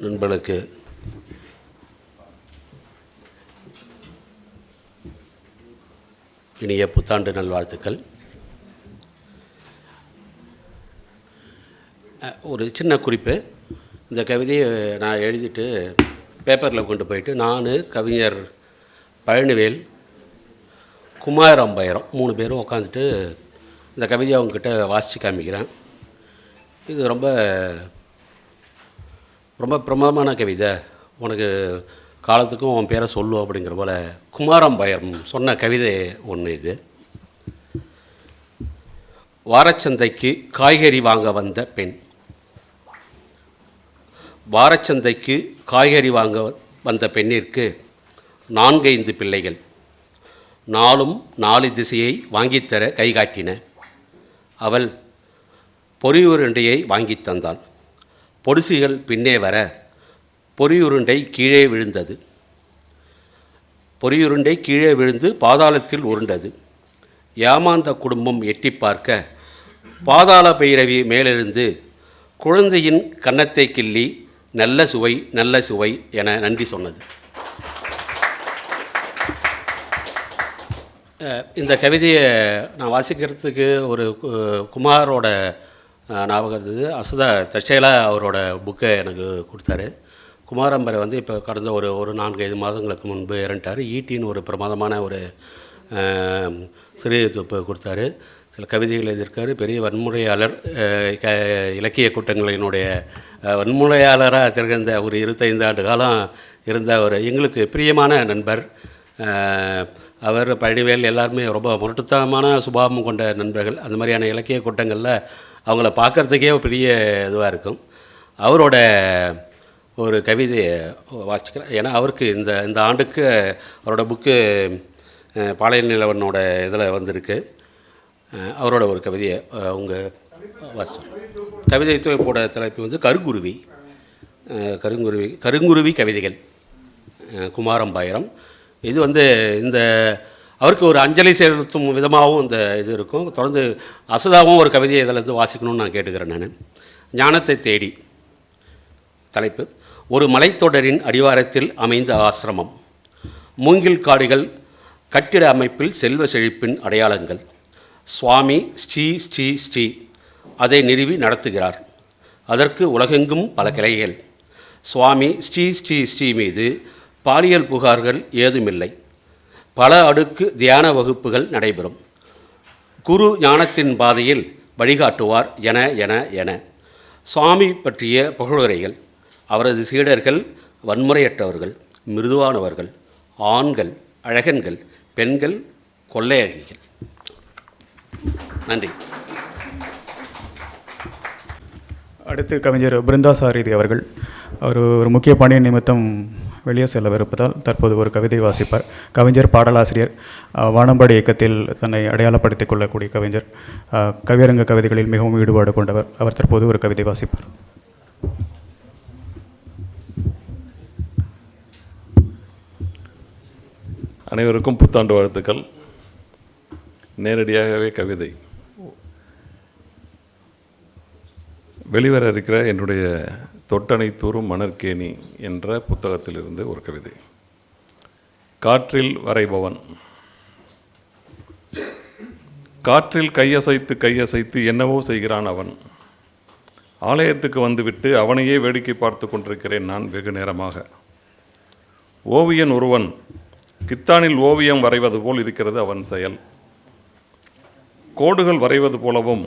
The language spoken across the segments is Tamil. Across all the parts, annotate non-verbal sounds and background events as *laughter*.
நண்பனுக்கு. இனிய புத்தாண்டு நல்வாழ்த்துக்கள். ஒரு சின்ன குறிப்பு. இந்த கவிதையை நான் எழுதிட்டு பேப்பரில் கொண்டு போயிட்டு நான் கவிஞர் பழனிவேல் குமார் மூணு பேரும் உட்காந்துட்டு இந்த கவிதையை அவங்கக்கிட்ட வாசித்து காமிக்கிறேன். இது ரொம்ப ரொம்ப பிரமாதமான கவிதை. உனக்கு காலத்துக்கும் உன் பேரை சொல்லுவோம் அப்படிங்கிற போல் குமாரம்பயம் சொன்ன கவிதை ஒன்று இது. வாரச்சந்தைக்கு காய்கறி வாங்க வந்த பெண். வாரச்சந்தைக்கு காய்கறி வாங்க வந்த பெண்ணிற்கு நான்கைந்து பிள்ளைகள். நாளும் நாலு திசையை வாங்கித்தர கைகாட்டின அவள் பொரியுருண்டையை வாங்கித் தந்தாள். பொடிசுகள் பின்னே வர பொரியுருண்டை கீழே விழுந்தது. பொரியுருண்டை கீழே விழுந்து பாதாளத்தில் உருண்டது. ஏமாந்த குடும்பம் எட்டி பார்க்க பாதாள பைரவி மேலிருந்து குழந்தையின் கன்னத்தை கிள்ளி நல்ல சுவை நல்ல சுவை என நன்றி சொன்னது. இந்த கவிதையை நான் வாசிக்கிறதுக்கு ஒரு குமாரோட ஞாபகம் இருந்தது. அசுதா தற்செயலாக அவரோட புக்கை எனக்கு கொடுத்தாரு. குமாரம்பரை வந்து இப்போ கடந்த ஒரு ஒரு நான்கு ஐந்து மாதங்களுக்கு முன்பு இறந்துட்டார். ஈட்டின்னு ஒரு பிரமாதமான ஒரு அஹ், சிறிய கொடுத்தாரு. சில கவிதைகள் எழுதியிருக்காரு. பெரிய வன்முறையாளர் க இலக்கிய கூட்டங்களினுடைய வன்முறையாளராக திகழ்ந்த ஒரு இருபத்தைந்து ஆண்டு காலம் இருந்த ஒரு எங்களுக்கு பிரியமான நண்பர். அவர் பழனிவேல் எல்லாருமே ரொம்ப முரட்டுத்தனமான சுபாவம் கொண்ட நண்பர்கள். அந்த மாதிரியான இலக்கிய கூட்டங்களில் அவங்கள பார்க்குறதுக்கே பெரிய இதுவாக இருக்கும். அவரோட ஒரு கவிதையை வாசிக்கிறேன். ஏன்னா அவருக்கு இந்த இந்த ஆண்டுக்கு அவரோட புக்கு பாளைய நிலவனோட இதில் வந்திருக்கு. அவரோட ஒரு கவிதையை அவங்க வாசிச்சோம் கவிதை தொகுப்போட தலைப்பு வந்து கருங்குருவி. கருங்குருவி கருங்குருவி கவிதைகள். குமாரம்பாயிரம். இது வந்து இந்த அவருக்கு ஒரு அஞ்சலி செலுத்தும் விதமாகவும் இந்த இது இருக்கும். தொடர்ந்து அசதாவும் ஒரு கவிதையை இதிலேருந்து வாசிக்கணும்னு நான் கேட்டுக்கிறேன் நான். ஞானத்தை தேடி. தலைப்பு. ஒரு மலைத்தொடரின் அடிவாரத்தில் அமைந்த ஆசிரமம். மூங்கில் காடுகள் கட்டிட அமைப்பில் செல்வ செழிப்பின் அடையாளங்கள். சுவாமி ஸ்ரீ ஸ்ரீ ஸ்ரீ. அதை நிறுவி நடத்துகிறார். அதற்கு உலகெங்கும் பல கிளைகள். சுவாமி ஸ்ரீ ஸ்ரீ ஸ்ரீ மீது பாலியல் புகார்கள் ஏதுமில்லை. பல அடுக்கு தியான வகுப்புகள் நடைபெறும். குரு ஞானத்தின் பாதையில் வழிகாட்டுவார் என என என. சுவாமி பற்றிய புகழுரைகள் அவரது சீடர்கள் வன்முறையற்றவர்கள் மிருதுவானவர்கள் ஆண்கள் அழகன்கள் பெண்கள் கொள்ளையழகிகள் நன்றி. அடுத்து கவிஞர் பிருந்தா சாரதி அவர்கள். அவர் ஒரு முக்கிய பணி நிமித்தம் வெளியே செல்லவிருப்பதால் தற்போது ஒரு கவிதை வாசிப்பார். கவிஞர் பாடலாசிரியர் வானம்பாடி இயக்கத்தில் தன்னை அடையாளப்படுத்திக் கொள்ளக்கூடிய கவிஞர். கவியரங்க கவிதைகளில் மிகவும் ஈடுபாடு கொண்டவர். அவர் தற்போது ஒரு கவிதை வாசிப்பார். அனைவருக்கும் புத்தாண்டு வாழ்த்துக்கள். நேரடியாகவே கவிதை. வெளிவர இருக்கிற என்னுடைய தொட்டனை தூறும் மணற்கேணி என்ற புத்தகத்திலிருந்து ஒரு கவிதை. காற்றில் வரைபவன். காற்றில் கையசைத்து கையசைத்து என்னவோ செய்கிறான் அவன். ஆலயத்துக்கு வந்துவிட்டு அவனையே வேடிக்கை பார்த்து கொண்டிருக்கிறேன் நான் வெகு நேரமாக. ஓவியன் ஒருவன். கித்தானில் ஓவியம் வரைவது போல் இருக்கிறது அவன் செயல். கோடுகள் வரைவது போலவும்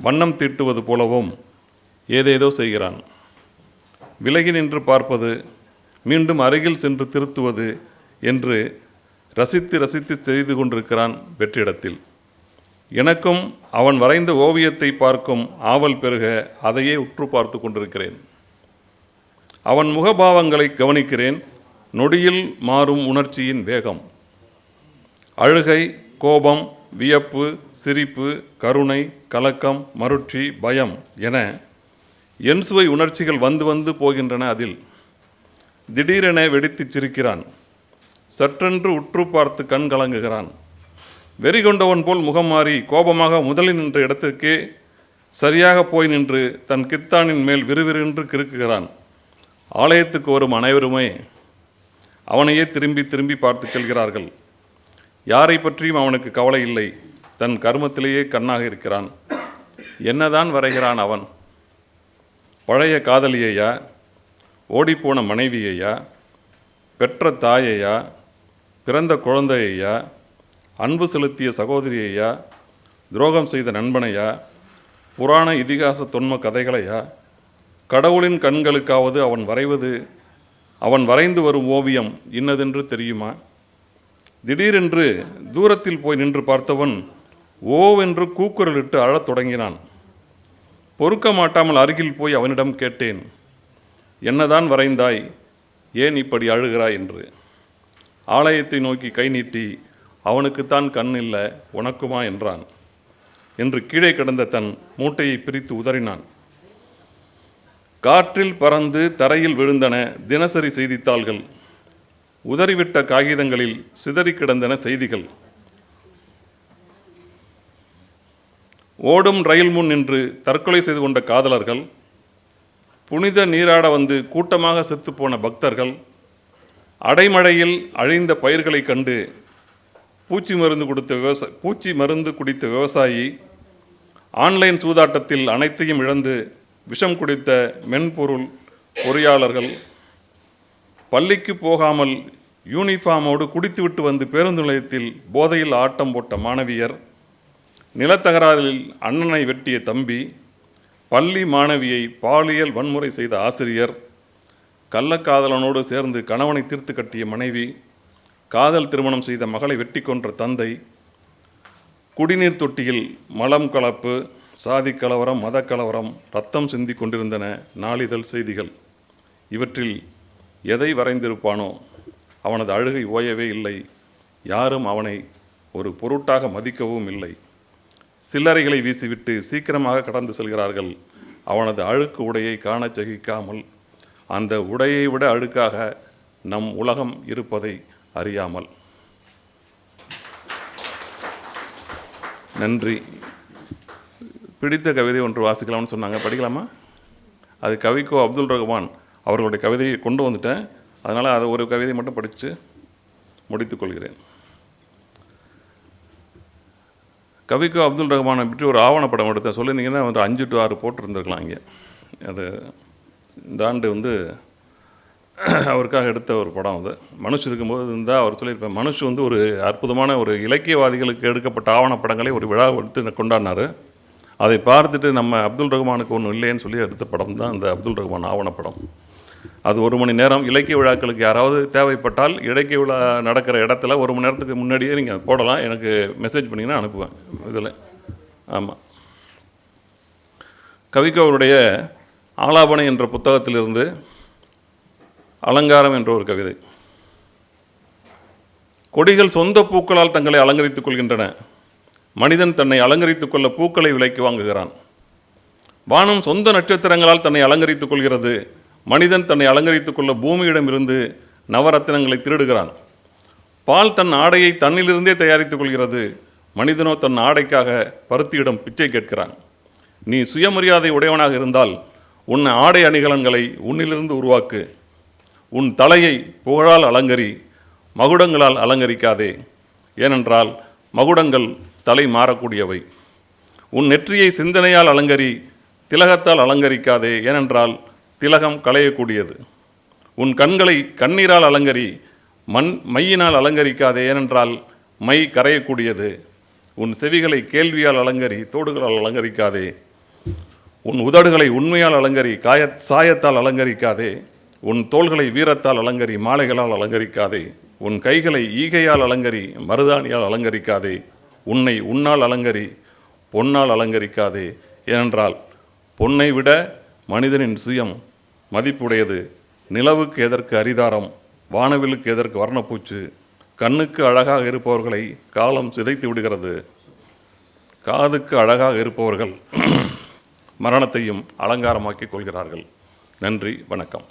வண்ணம் தீட்டுவது போலவும் ஏதேதோ செய்கிறான். விலகி நின்று பார்ப்பது மீண்டும் அருகில் சென்று திருத்துவது என்று ரசித்து ரசித்து செய்து கொண்டிருக்கிறான் வெற்றிடத்தில். எனக்கும் அவன் வரைந்த ஓவியத்தை பார்க்கும் ஆவல் பெருக அதையே உற்று பார்த்து கொண்டிருக்கிறேன். அவன் முகபாவங்களை கவனிக்கிறேன் நொடியில் மாறும் உணர்ச்சியின் வேகம். அழுகை கோபம் வியப்பு சிரிப்பு கருணை கலக்கம் மருட்சி பயம் என என் சுவை உணர்ச்சிகள் வந்து வந்து போகின்றன அதில். திடீரென வெடித்துச் சிரிக்கிறான் சற்றென்று உற்று பார்த்து கண் கலங்குகிறான். வெறி கொண்டவன் போல் முகம் மாறி கோபமாக முதலில் நின்ற இடத்திற்கே சரியாக போய் நின்று தன் கித்தானின் மேல் விறுவிறுன்று கிறுக்குகிறான். ஆலயத்துக்கு வரும் அனைவருமே அவனையே திரும்பி திரும்பி பார்த்து செல்கிறார்கள். யாரை பற்றியும் அவனுக்கு கவலை இல்லை. தன் கர்மத்திலேயே கண்ணாக இருக்கிறான். என்னதான் வரைகிறான் அவன்? பழைய காதலியையா? ஓடிப்போன மனைவியையா? பெற்ற தாயையா? பிறந்த குழந்தையையா? அன்பு செலுத்திய சகோதரியையா? துரோகம் செய்த நண்பனையா? புராண இதிகாச தொன்ம கதைகளையா? கடவுளின் கண்களுக்காவது அவன் வரைவது அவன் வரைந்து வரும் ஓவியம் இன்னதென்று தெரியுமா? திடீரென்று தூரத்தில் போய் நின்று பார்த்தவன் ஓவென்று கூக்குரலிட்டு அழத் தொடங்கினான். பொறுக்க மாட்டாமல் அருகில் போய் அவனிடம் கேட்டேன் என்னதான் வரைந்தாய் ஏன் இப்படி அழுகிறாய்? என்று. ஆலயத்தை நோக்கி கை நீட்டி அவனுக்குத்தான் கண் இல்லை உனக்குமா? என்றான். என்று கீழே கிடந்த தன் மூட்டையை பிரித்து உதறினான். காற்றில் பறந்து தரையில் விழுந்தன தினசரி செய்தித்தாள்கள். உதறிவிட்ட காகிதங்களில் சிதறி கிடந்தன செய்திகள். ஓடும் ரயில் முன் நின்று தற்கொலை செய்து கொண்ட காதலர்கள் புனித நீராட வந்து கூட்டமாக செத்துப்போன பக்தர்கள் அடைமழையில் அழிந்த பயிர்களைக் கண்டு பூச்சி மருந்து கொடுத்த விவசா பூச்சி மருந்து குடித்த விவசாயி ஆன்லைன் சூதாட்டத்தில் அனைத்தையும் இழந்து விஷம் குடித்த மென்பொருள் பொறியாளர்கள் பள்ளிக்கு போகாமல் யூனிஃபார்மோடு குடித்துவிட்டு வந்து பேருந்து நிலையத்தில் போதையில் ஆட்டம் போட்ட மாணவியர் நிலத்தகராறில் அண்ணனை வெட்டிய தம்பி பள்ளி மாணவியை பாலியல் வன்முறை செய்த ஆசிரியர் கள்ளக்காதலனோடு சேர்ந்து கணவனை தீர்த்து கட்டிய மனைவி காதல் திருமணம் செய்த மகளை வெட்டி கொன்ற தந்தை குடிநீர் தொட்டியில் மலம் கலப்பு சாதி கலவரம் மத கலவரம் ரத்தம் சிந்தி கொண்டிருந்தன நாளிதழ் செய்திகள். இவற்றில் எதை வரைந்திருப்பானோ அவனது அழுகை ஓயவே இல்லை. யாரும் அவனை ஒரு பொருட்டாக மதிக்கவும் இல்லை. சில்லறைகளை வீசிவிட்டு சீக்கிரமாக கடந்து செல்கிறார்கள். அவனது அழுக்கு உடையை காணச் சகிக்காமல் அந்த உடையை விட அழுக்காக நம் உலகம் இருப்பதை அறியாமல். நன்றி. பிடித்த கவிதை ஒன்று வாசிக்கலாம்னு சொன்னாங்க. படிக்கலாமா? அது கவிக்கோ அப்துல் ரஹ்மான் அவர்களுடைய கவிதையை கொண்டு வந்துட்டேன். அதனால் அதை ஒரு கவிதை மட்டும் படித்து முடித்துக்கொள்கிறேன் கவிக்கோ அப்துல் ரஹ்மானை பற்றி ஒரு ஆவணப்படம் எடுத்தேன். சொல்லியிருந்தீங்கன்னா வந்து அஞ்சு டு ஆறு போட்டிருந்துருக்கலாம் இங்கே. அது இந்த ஆண்டு வந்து *clears throat* அவருக்காக எடுத்த ஒரு படம் அது. மனுஷ் இருக்கும்போது இருந்தால் அவர் சொல்லியிருப்பேன் மனுஷ் வந்து ஒரு அற்புதமான ஒரு இலக்கியவாதிகளுக்கு எடுக்கப்பட்ட ஆவணப்படங்களை ஒரு விழா எடுத்து கொண்டாடினார். அதை பார்த்துட்டு நம்ம அப்துல் ரஹ்மானுக்கு ஒன்றும் இல்லைன்னு சொல்லி எடுத்த படம் தான் இந்த அப்துல் ரஹ்மான் ஆவணப்படம் அது ஒரு மணி நேரம் இலக்கிய விழாக்களுக்கு யாராவது தேவைப்பட்டால் இலக்கிய விழா நடக்கிற இடத்துல ஒரு மணி நேரத்துக்கு முன்னாடியே நீங்கள் போடலாம். எனக்கு மெசேஜ் பண்ணிங்கன்னா அனுப்புவேன். இதில். ஆமாம் கவிக்கு அவருடைய ஆலாபனை என்ற புத்தகத்திலிருந்து அலங்காரம் என்ற ஒரு கவிதை. கொடிகள் சொந்த பூக்களால் தங்களை அலங்கரித்துக் கொள்கின்றன. மனிதன் தன்னை அலங்கரித்துக் கொள்ள பூக்களை விலைக்கு வாங்குகிறான். வானம் சொந்த நட்சத்திரங்களால் தன்னை அலங்கரித்துக் கொள்கிறது. மனிதன் தன்னை அலங்கரித்துக் கொள்ள பூமியிடமிருந்து நவரத்தினங்களை திருடுகிறான். பால் தன் ஆடையை தன்னிலிருந்தே தயாரித்துக் கொள்கிறது. மனிதனோ தன் ஆடைக்காக பருத்தியிடம் பிச்சை கேட்கிறான். நீ சுயமரியாதை உடையவனாக இருந்தால் உன் ஆடை அணிகலன்களை உன்னிலிருந்து உருவாக்கு. உன் தலையை புகழால் அலங்கரி மகுடங்களால் அலங்கரிக்காதே. ஏனென்றால் மகுடங்கள் தலை மாறக்கூடியவை. உன் நெற்றியை சிந்தனையால் அலங்கரி திலகத்தால் அலங்கரிக்காதே. ஏனென்றால் திலகம் களையக்கூடியது. உன் கண்களை கண்ணீரால் அலங்கரி மண் மையினால் அலங்கரிக்காதே ஏனென்றால் மை கரையக்கூடியது. உன் செவிகளை கேள்வியால் அலங்கரி தோடுகளால் அலங்கரிக்காதே. உன் உதடுகளை உண்மையால் அலங்கரி காய சாயத்தால் அலங்கரிக்காதே. உன் தோள்களை வீரத்தால் அலங்கரி மாலைகளால் அலங்கரிக்காதே. உன் கைகளை ஈகையால் அலங்கரி மருதாணியால் அலங்கரிக்காதே. உன்னை உன்னால் அலங்கரி பொன்னால் அலங்கரிக்காதே. ஏனென்றால் பொன்னை விட மனிதனின் சுயம் மதிப்புடையது. நிலவுக்கு எதற்கு அரிதாரம்? வானவிலுக்கு எதற்கு வர்ணப்பூச்சு? கண்ணுக்கு அழகாக இருப்பவர்களை காலம் சிதைத்து விடுகிறது. காதுக்கு அழகாக இருப்பவர்கள் மரணத்தையும் அலங்காரமாக்கிக் கொள்கிறார்கள். நன்றி வணக்கம்.